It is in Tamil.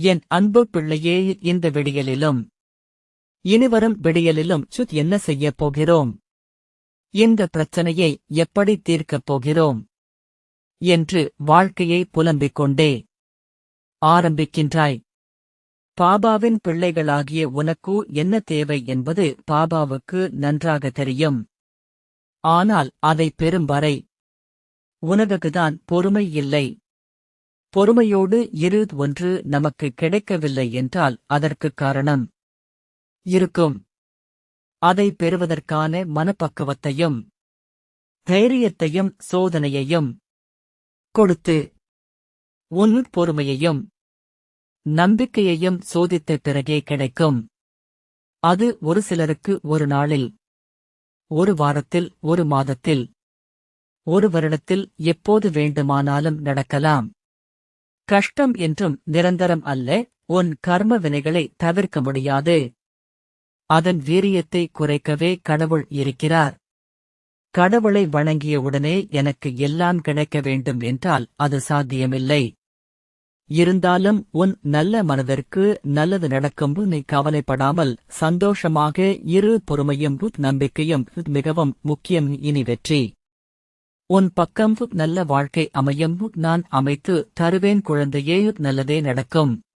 என் அன்பு பிள்ளையே இந்த விடியலிலும் இனிவரும் விடியலிலும் சுத் என்ன செய்யப் போகிறோம்? இந்த பிரச்சனையை எப்படி தீர்க்கப் போகிறோம்? என்று வாழ்க்கையை புலம்பிக் கொண்டே ஆரம்பிக்கின்றாய். பாபாவின் பிள்ளைகளாகிய உனக்கு என்ன தேவை என்பது பாபாவுக்கு நன்றாக தெரியும். ஆனால் அதை பெறும் வரை உனக்குதான் பொறுமை இல்லை. பொறுமையோடு இரு ஒன்று நமக்கு கிடைக்கவில்லை என்றால் அதற்கு காரணம் இருக்கும். அதை பெறுவதற்கான மனப்பக்குவத்தையும் தைரியத்தையும் சோதனையையும் கொடுத்து உன் பொறுமையையும் நம்பிக்கையையும் சோதித்த பிறகே கிடைக்கும். அது ஒரு சிலருக்கு ஒரு நாளில் ஒரு வாரத்தில் ஒரு மாதத்தில் ஒரு வருடத்தில் எப்போது வேண்டுமானாலும் நடக்கலாம். கஷ்டம் என்றும் நிரந்தரம் அல்ல உன் கர்ம வினைகளை தவிர்க்க முடியாது. அதன் வீரியத்தை குறைக்கவே கடவுள் இருக்கிறார். கடவுளை வணங்கிய உடனே எனக்கு எல்லாம் கிடைக்க வேண்டும் என்றால் அது சாத்தியமில்லை. இருந்தாலும் உன் நல்ல மனதிற்கு நல்லது நடக்கும் நீ கவலைப்படாமல் சந்தோஷமாக இரு பொறுமையும் நம்பிக்கையும் மிகவும் முக்கியம். இனி வெற்றி. உன் பக்கம் நல்ல வாழ்க்கை அமையும். நான் அமைத்து தருவேன் குழந்தையே நல்லதே நடக்கும்.